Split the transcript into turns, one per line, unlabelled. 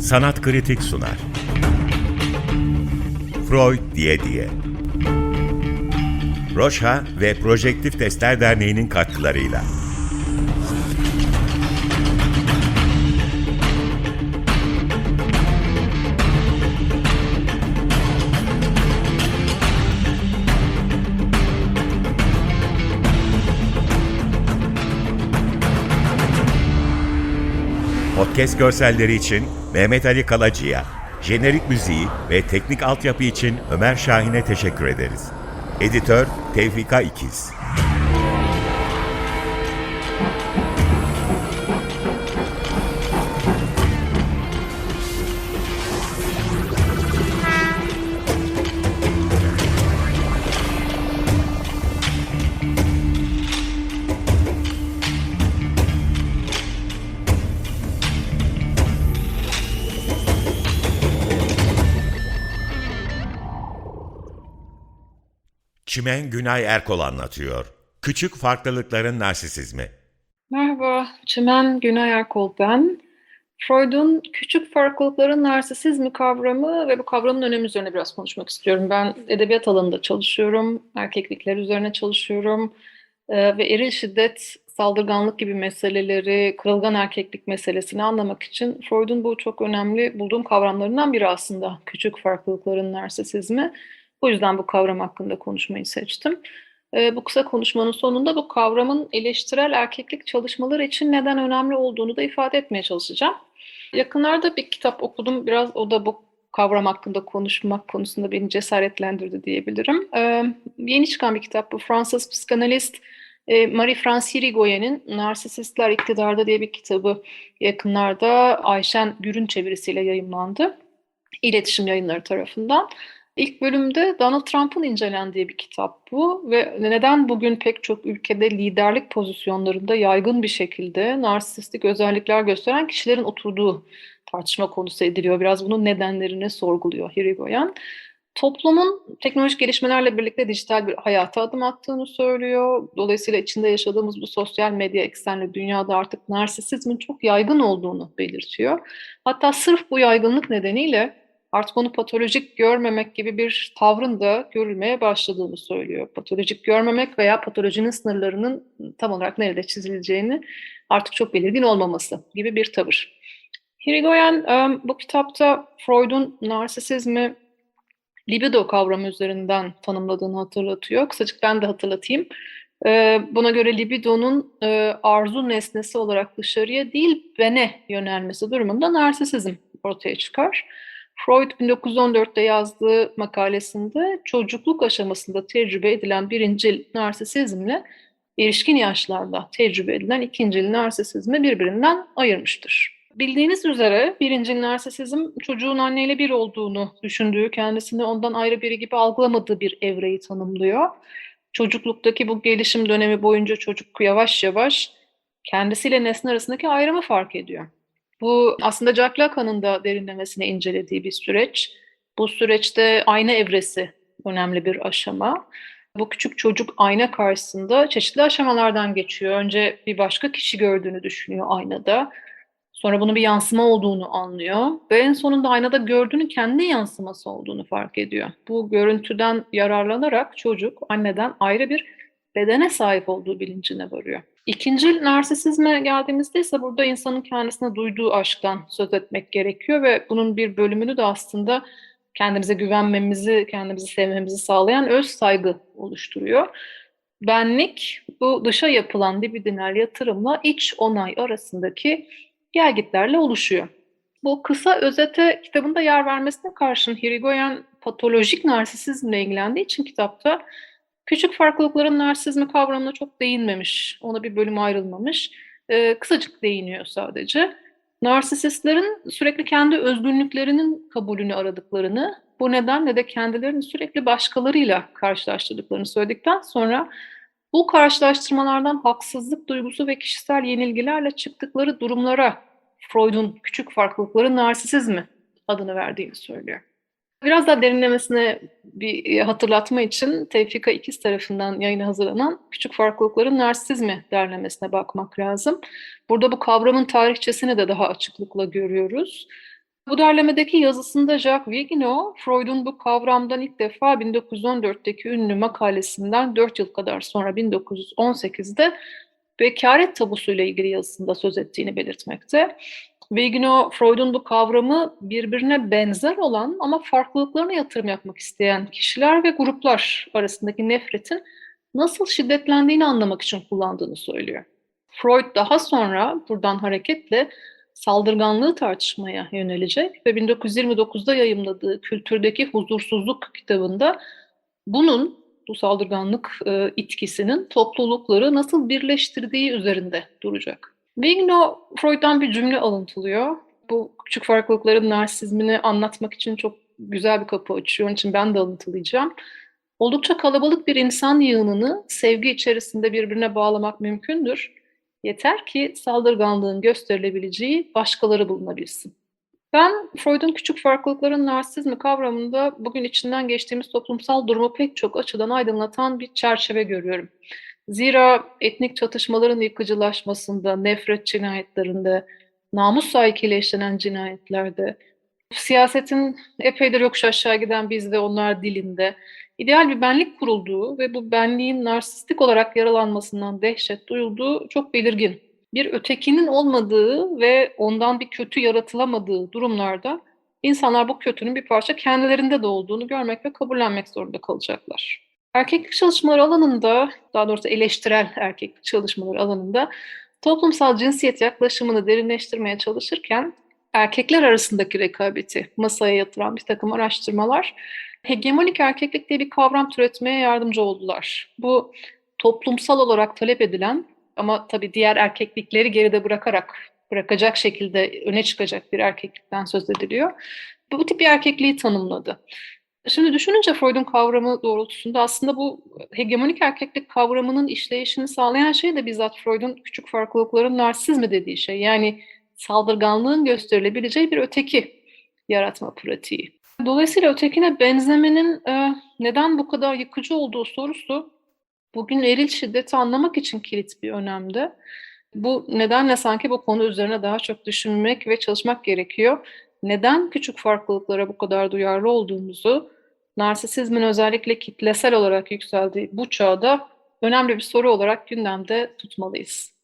Sanat Kritik sunar. Freud diye diye. Roşa ve Projektif Testler Derneği'nin katkılarıyla. Podcast görselleri için Mehmet Ali Kalacı'ya, jenerik müziği ve teknik altyapı için Ömer Şahin'e teşekkür ederiz. Editör Tevfika İkiz. Çimen Günay Erkol anlatıyor. Küçük farklılıkların narsisizmi.
Merhaba, Çimen Günay Erkol ben. Freud'un küçük farklılıkların narsisizmi kavramı ve bu kavramın önemi üzerine biraz konuşmak istiyorum. Ben edebiyat alanında çalışıyorum, erkeklikler üzerine çalışıyorum Ee, ve eril şiddet, saldırganlık gibi meseleleri, kırılgan erkeklik meselesini anlamak için Freud'un bu çok önemli bulduğum kavramlarından biri aslında. Küçük farklılıkların narsisizmi. Bu yüzden bu kavram hakkında konuşmayı seçtim. Ee, bu kısa konuşmanın sonunda bu kavramın eleştirel erkeklik çalışmaları için neden önemli olduğunu da ifade etmeye çalışacağım. Yakınlarda bir kitap okudum. Biraz o da bu kavram hakkında konuşmak konusunda beni cesaretlendirdi diyebilirim. Ee, yeni çıkan bir kitap bu. Fransız psikanalist e, Marie-France Irigoyen'in Narsisistler İktidarda diye bir kitabı yakınlarda Ayşen Gür'ün çevirisiyle yayımlandı. İletişim yayınları tarafından. İlk bölümde Donald Trump'ın incelendiği bir kitap bu ve neden bugün pek çok ülkede liderlik pozisyonlarında yaygın bir şekilde narsistik özellikler gösteren kişilerin oturduğu tartışma konusu ediliyor. Biraz bunun nedenlerini sorguluyor Hirigoyen. Toplumun teknolojik gelişmelerle birlikte dijital bir hayata adım attığını söylüyor. Dolayısıyla içinde yaşadığımız bu sosyal medya eksenli dünyada artık narsisizmin çok yaygın olduğunu belirtiyor. Hatta sırf bu yaygınlık nedeniyle artık onu patolojik görmemek gibi bir tavrın da görülmeye başladığını söylüyor. Patolojik görmemek veya patolojinin sınırlarının tam olarak nerede çizileceğini artık çok belirgin olmaması gibi bir tavır. Hirigoyen bu kitapta Freud'un narsisizmi libido kavramı üzerinden tanımladığını hatırlatıyor. Kısacık ben de hatırlatayım. Buna göre libidonun arzu nesnesi olarak dışarıya değil bene yönelmesi durumunda narsisizm ortaya çıkar. Freud 1914'te yazdığı makalesinde çocukluk aşamasında tecrübe edilen birincil narsisizmle erişkin yaşlarda tecrübe edilen ikincil narsisizmi birbirinden ayırmıştır. Bildiğiniz üzere birincil narsisizm çocuğun anneyle bir olduğunu düşündüğü, kendisini ondan ayrı biri gibi algılamadığı bir evreyi tanımlıyor. Çocukluktaki bu gelişim dönemi boyunca çocuk yavaş yavaş kendisiyle nesne arasındaki ayrımı fark ediyor. Bu aslında Jack Lacan'ın da derinlemesine incelediği bir süreç. Bu süreçte ayna evresi önemli bir aşama. Bu küçük çocuk ayna karşısında çeşitli aşamalardan geçiyor. Önce bir başka kişi gördüğünü düşünüyor aynada. Sonra bunun bir yansıma olduğunu anlıyor ve en sonunda aynada gördüğünün kendi yansıması olduğunu fark ediyor. Bu görüntüden yararlanarak çocuk anneden ayrı bir bedene sahip olduğu bilincine varıyor. İkinci narsisizme geldiğimizde ise burada insanın kendisine duyduğu aşktan söz etmek gerekiyor ve bunun bir bölümünü de aslında kendimize güvenmemizi, kendimizi sevmemizi sağlayan öz saygı oluşturuyor. Benlik bu dışa yapılan libidinal yatırımla iç onay arasındaki gelgitlerle oluşuyor. Bu kısa özete kitabında yer vermesine karşın Hirigoyen patolojik narsisizmle ilgilendiği için kitapta Küçük farklılıkların narsizmi kavramına çok değinmemiş. Ona bir bölüm ayrılmamış. Ee, kısacık değiniyor sadece. Narsisistlerin sürekli kendi özgünlüklerinin kabulünü aradıklarını, bu nedenle de kendilerini sürekli başkalarıyla karşılaştırdıklarını söyledikten sonra bu karşılaştırmalardan haksızlık duygusu ve kişisel yenilgilerle çıktıkları durumlara Freud'un küçük farklılıkların narsisizmi adını verdiğini söylüyor. Biraz daha derinlemesine bir hatırlatma için Tevfika İkiz tarafından yayına hazırlanan Küçük Farklılıkların Narsizmi derlemesine bakmak lazım. Burada bu kavramın tarihçesini de daha açıklıkla görüyoruz. Bu derlemedeki yazısında Jacques Vigneault, Freud'un bu kavramdan ilk defa 1914'teki ünlü makalesinden 4 yıl kadar sonra 1918'de bekaret tabusuyla ilgili yazısında söz ettiğini belirtmekte. Vigneault, Freud'un bu kavramı birbirine benzer olan ama farklılıklarına yatırım yapmak isteyen kişiler ve gruplar arasındaki nefretin nasıl şiddetlendiğini anlamak için kullandığını söylüyor. Freud daha sonra buradan hareketle saldırganlığı tartışmaya yönelecek ve 1929'da yayımladığı Kültürdeki Huzursuzluk kitabında bunun, bu saldırganlık e, itkisinin toplulukları nasıl birleştirdiği üzerinde duracak. Vigneault, Freud'dan bir cümle alıntılıyor. Bu küçük farklılıkların narsizmini anlatmak için çok güzel bir kapı açıyor. Onun için ben de alıntılayacağım. Oldukça kalabalık bir insan yığınını sevgi içerisinde birbirine bağlamak mümkündür. Yeter ki saldırganlığın gösterilebileceği başkaları bulunabilsin. Ben Freud'un küçük farklılıkların narsizmi kavramında bugün içinden geçtiğimiz toplumsal durumu pek çok açıdan aydınlatan bir çerçeve görüyorum. Zira etnik çatışmaların yıkıcılaşmasında, nefret cinayetlerinde, namus sahikiyle işlenen cinayetlerde, siyasetin epeydir yokuş aşağı giden biz ve onlar dilinde, ideal bir benlik kurulduğu ve bu benliğin narsistik olarak yaralanmasından dehşet duyulduğu çok belirgin. Bir ötekinin olmadığı ve ondan bir kötü yaratılamadığı durumlarda insanlar bu kötünün bir parça kendilerinde de olduğunu görmek ve kabullenmek zorunda kalacaklar. Erkeklik çalışmaları alanında, daha doğrusu eleştirel erkeklik çalışmaları alanında toplumsal cinsiyet yaklaşımını derinleştirmeye çalışırken erkekler arasındaki rekabeti masaya yatıran bir takım araştırmalar hegemonik erkeklik diye bir kavram türetmeye yardımcı oldular. Bu toplumsal olarak talep edilen ama tabii diğer erkeklikleri geride bırakarak bırakacak şekilde öne çıkacak bir erkeklikten söz ediliyor. Bu tip bir erkekliği tanımladı. Şimdi düşününce Freud'un kavramı doğrultusunda aslında bu hegemonik erkeklik kavramının işleyişini sağlayan şey de bizzat Freud'un küçük farklılıkların narsizmi dediği şey. Yani saldırganlığın gösterilebileceği bir öteki yaratma pratiği. Dolayısıyla ötekine benzemenin e, neden bu kadar yıkıcı olduğu sorusu bugün eril şiddeti anlamak için kilit bir önemde. Bu nedenle sanki bu konu üzerine daha çok düşünmek ve çalışmak gerekiyor. Neden küçük farklılıklara bu kadar duyarlı olduğumuzu, narsisizmin özellikle kitlesel olarak yükseldiği bu çağda önemli bir soru olarak gündemde tutmalıyız.